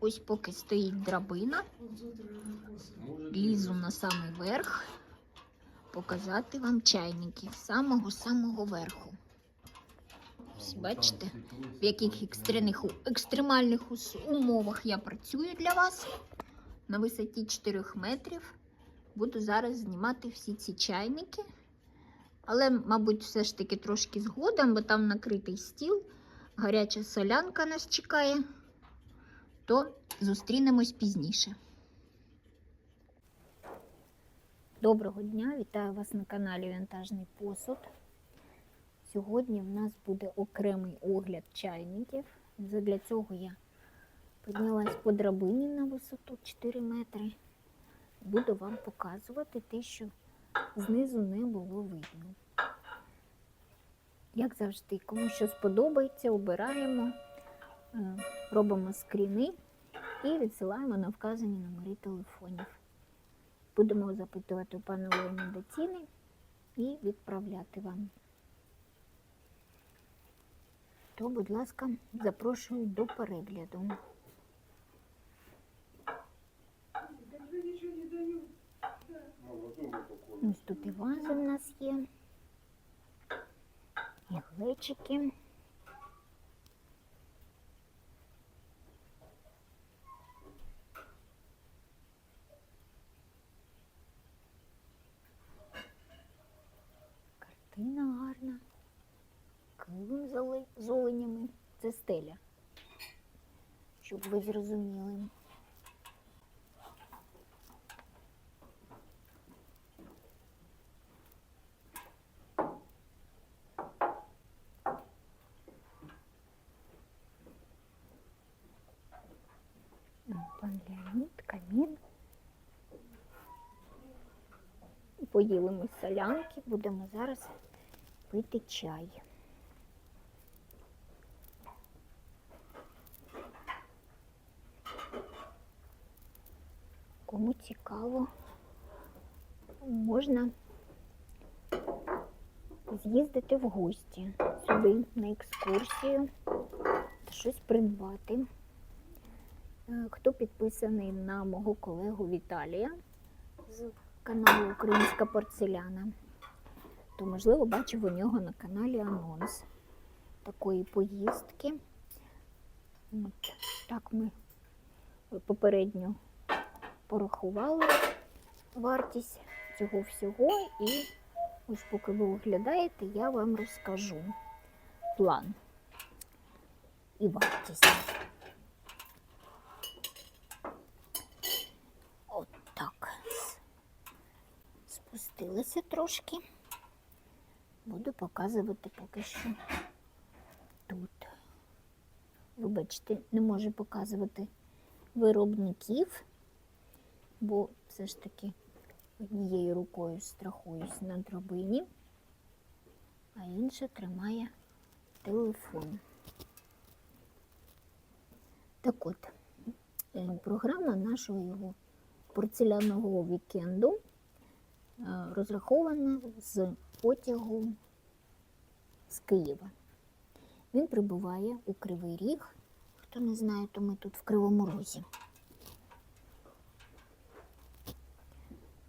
ось поки стоїть драбина, лізу на самий верх, показати вам чайники з самого-самого верху. Ось бачите, в яких екстрених, екстремальних умовах я працюю для вас на висоті 4 метрів. Буду зараз знімати всі ці чайники. Але, мабуть, все ж таки трошки згодом, бо там накритий стіл, гаряча солянка нас чекає, то зустрінемось пізніше. Доброго дня, вітаю вас на каналі Вінтажний посуд. Сьогодні в нас буде окремий огляд чайників. Для цього я піднялась по драбині на висоту 4 метри. Буду вам показувати те, що знизу не було видно. Як завжди, кому що сподобається, обираємо, е, робимо скріни і відсилаємо на вказані номери телефонів. Будемо запитувати у пана Леоніда ціни і відправляти вам. То, будь ласка, запрошую до перегляду. Ось тут і вази в нас є, і глечики. З з оленями. Це стеля. Щоб ви зрозуміли. Пан Леонід, камін. Поїли ми солянки, будемо зараз пити чай. Кому цікаво, можна з'їздити в гості сюди на екскурсію та щось придбати. Е, Хто підписаний на мого колегу Віталія з каналу Українська порцеляна, то, можливо, бачив у нього на каналі анонс такої поїздки. От, так ми попередньо порахували вартість цього всього, і ось поки ви оглядаєте, я вам розкажу план і вартість. От так. Спустилися трошки. Буду показувати поки що тут. Вибачте, не можу показувати виробників, бо все ж таки однією рукою страхуюсь на драбині, а інша тримає телефон. Так от, е, програма нашого його порцелянового вікенду е, розрахована з потягу з Києва. Він прибуває у Кривий Ріг. Хто не знає, то ми тут в Кривому Розі.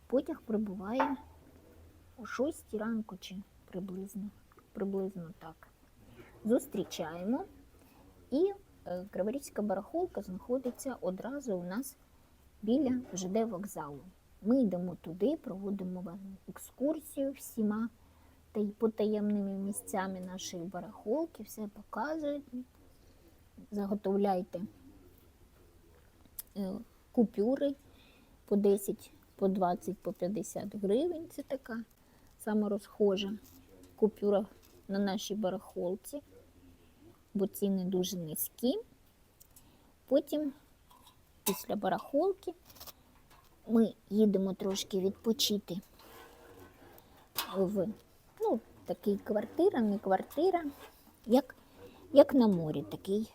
Потяг прибуває о 6 ранку чи приблизно, приблизно так. Зустрічаємо. І е, Криворізька барахолка знаходиться одразу у нас біля ЖД вокзалу. Ми йдемо туди, проводимо вам екскурсію всіма та й потаємними місцями нашої барахолки, все показують. Заготовляйте е, купюри по 10, по 20, по 50 гривень. Це така сама розхожа купюра на нашій барахолці, бо ціни дуже низькі. Потім, після барахолки, ми їдемо трошки відпочити в ну, такий квартира, не квартира, як, як на морі, такий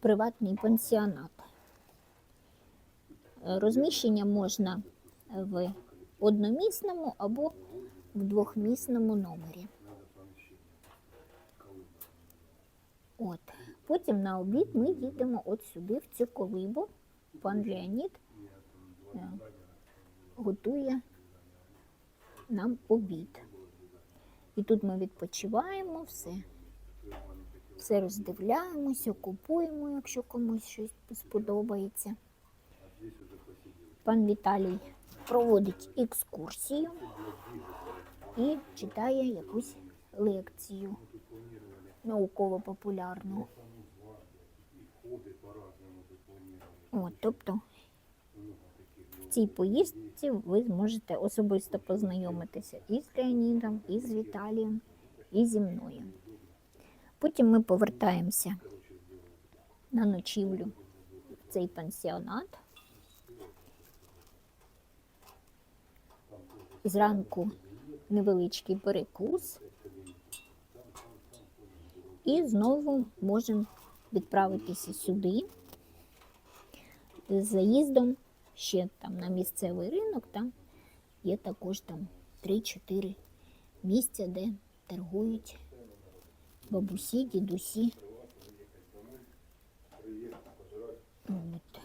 приватний пансіонат. Розміщення можна в одномісному або в двохмісному номері. От. Потім на обід ми їдемо от сюди, в цю колибу. пан Леонід е, готує нам обід. І тут ми відпочиваємо все. Все роздивляємося, купуємо, якщо комусь щось сподобається. Пан Віталій проводить екскурсію і читає якусь лекцію науково-популярну. От, тобто в цій поїздці ви зможете особисто познайомитися і з Леонідом, і з Віталієм, і зі мною. Потім ми повертаємося на ночівлю в цей пансіонат. Зранку невеличкий перекус. І знову можемо відправитися сюди з заїздом ще там на місцевий ринок. Там є також там 3-4 місця, де торгують бабусі, дідусі. От.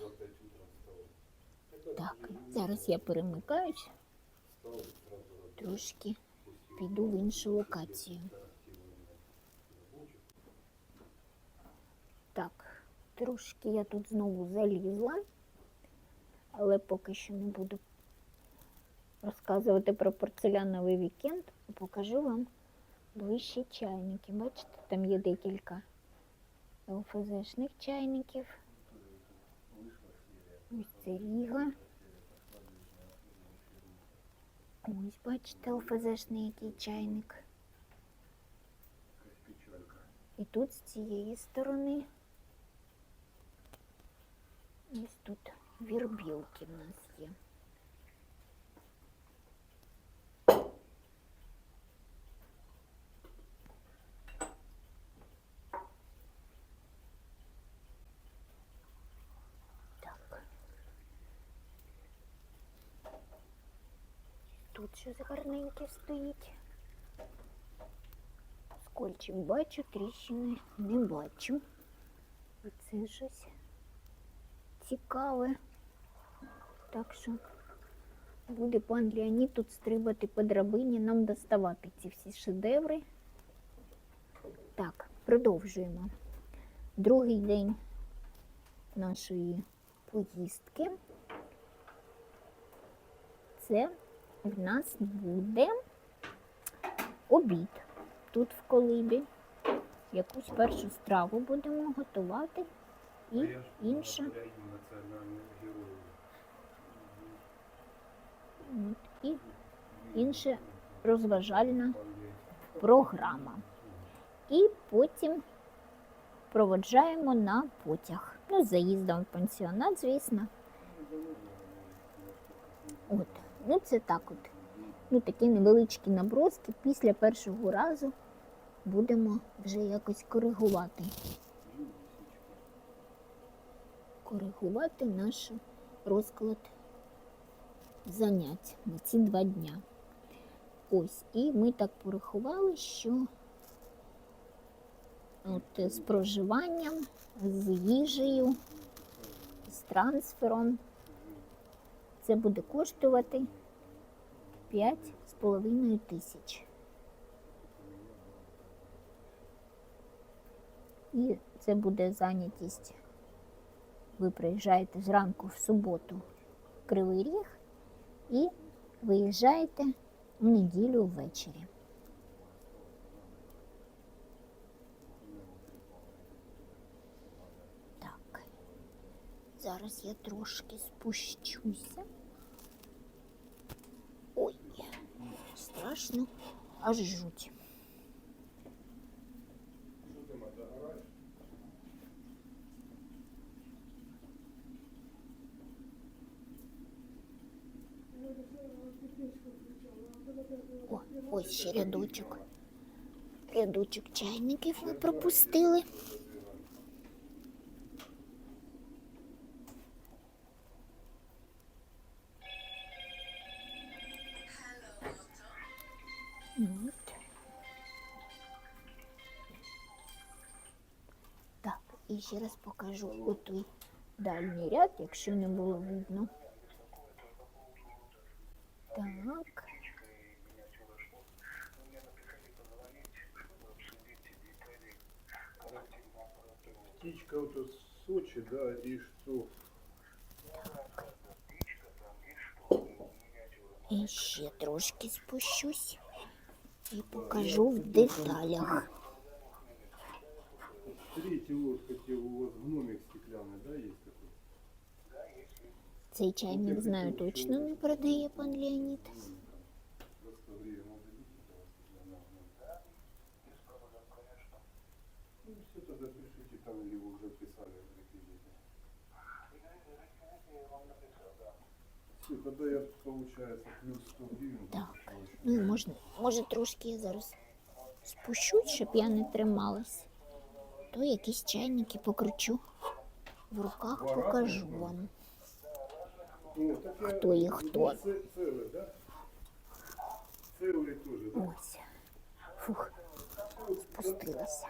Так, зараз я перемикаюсь. Трошки піду в іншу локацію. Так, трошки я тут знову залізла, але поки що не буду розказувати про порцеляновий вікенд, покажу вам ближче чайники. Бачите, там є декілька ЛФЗшних чайників. Ось це Ріга. Ось, бачите, ЛФЗшний який чайник. І тут з цієї сторони. Ось тут вірбілки в нас є. Тут щось гарненьке стоїть. Скольчик бачу, тріщини не бачу. Оце щось цікаве. Так що буде пан Леонід тут стрибати по драбині, нам доставати ці всі шедеври. Так, продовжуємо. Другий день нашої поїздки. Це в нас буде обід тут в колибі. Якусь першу страву будемо готувати і інша. От, І інша розважальна програма. І потім проводжаємо на потяг. Ну, заїздом в пансіонат, звісно. От, ну це так от. Ну, такі невеличкі наброски. Після першого разу будемо вже якось коригувати. Коригувати наш розклад занять на ці два дня. Ось, і ми так порахували, що от з проживанням, з їжею, з трансфером це буде коштувати 5,5 тисяч. І це буде зайнятість. Ви приїжджаєте зранку в суботу в Кривий Ріг і виїжджаєте в неділю ввечері. Так, зараз я трошки спущуся. Страшно, аж жуть. О, ось ще рядочок. Рядочок чайників ми пропустили. Ще раз покажу отой дальній ряд, якщо не було видно. Так. Птичка вот из Сочи, да, и что? І ще трошки спущусь і покажу в деталях. Третий вот хотел, у вас гномик стеклянный, да, есть такой? Цей чайник знаю точно не продає пан Леонід. Просто время надо видеть этого стеклянного гномика. Ну, все тогда пишите там, или вы уже писали в реквизите. Все, тогда я, получается, плюс 100 гривен. Так. получу. Ну, і можна, може трошки я зараз спущусь, щоб я не трималась. То якісь чайники покручу в руках, покажу вам. Ну, так я- Хто є хто? Це, целый, да? Целый тоже, да? Ось. Фух, спустилася.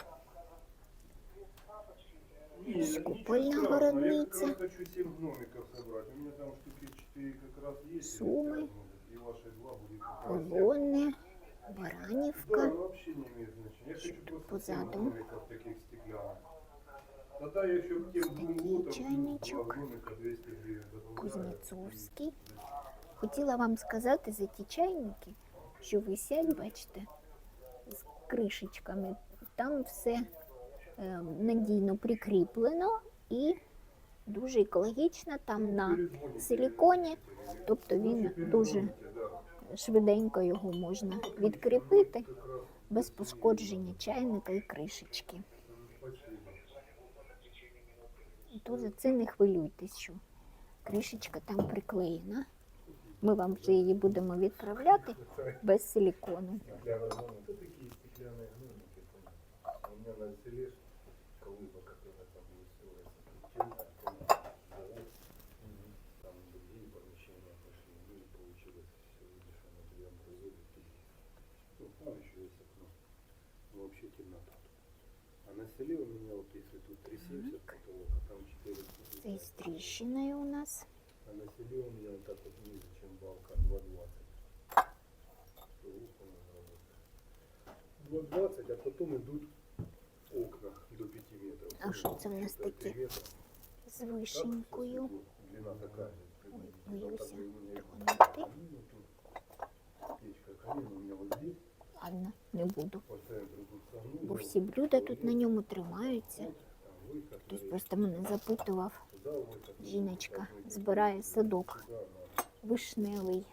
Не, ну, Скупольна ничего страшного, городниця. Я как раз хочу 7 гномиков собрать. У меня там штуки 4 как раз есть. Сумы. И ваши два будет как раз. Колони, Да, Баранівка. ну, просто позаду? 7 гномиков таких стеклянных. Тогда я еще к тем двум такий чайничок. гномика 200 гривен добавляю. Кузнецовський. Хотіла вам сказати за ті чайники, що висять, бачите, з кришечками. Там все е, надійно прикріплено і дуже екологічно, там на силіконі, тобто він дуже. Швиденько його можна відкріпити без пошкодження чайника і кришечки. Спасибо. То за це не хвилюйтесь, що кришечка там приклеєна. Ми вам вже її будемо відправляти без силікону. Вообще темнота. А на селе у меня вот если тут 370 потолок, а там 4 Це з тріщиною у нас. А на селе у меня вот так вот ниже, чем балка, 2,20. Рух у нас работает. 2,20, а потом идут окна до 5 метров. А что это у нас Считай, такие? 3 метра. З вишенькою. Длина такая. Ой, тронути. Ладно, не буду. по всі блюда тут на ньому тримаються. Хтось просто мене запитував. Жіночка збирає садок вишневий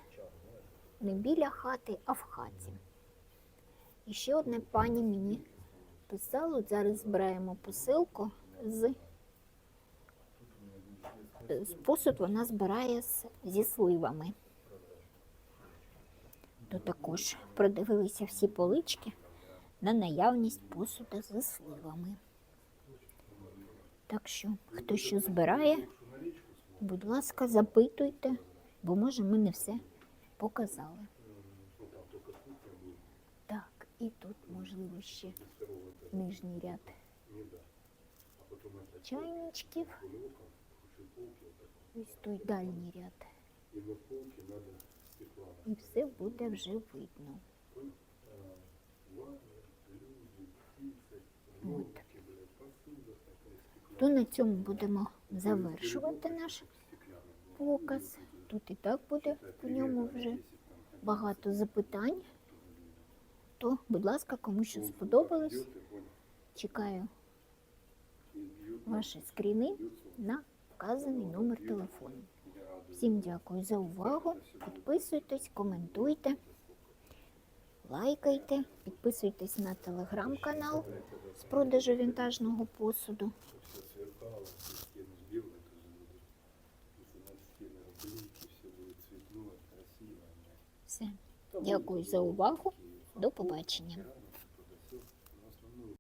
не біля хати, а в хаті. І ще одне пані мені писало, зараз збираємо посилку з, з посуд вона збирає зі сливами. То також продивилися всі полички на наявність посуду зі сливами. Так що, хто що збирає, будь ласка, запитуйте, бо може ми не все показали. Так, і тут, можливо, ще нижній ряд чайничків. Ось той дальній ряд. І все буде вже видно. Стеклянная. То на цьому будемо завершувати наш показ. Тут і так буде по ньому вже багато запитань. То, будь ласка, кому що сподобалось, чекаю ваші скріни на вказаний номер телефону. Всім дякую за увагу. Підписуйтесь, коментуйте, лайкайте, підписуйтесь на телеграм-канал з продажу вінтажного посуду. Все сверкало, все стены сделаны, тоже будут. Если на стены облейки, все будет цветное, красиво. Все. Дякую за увагу. До побачення.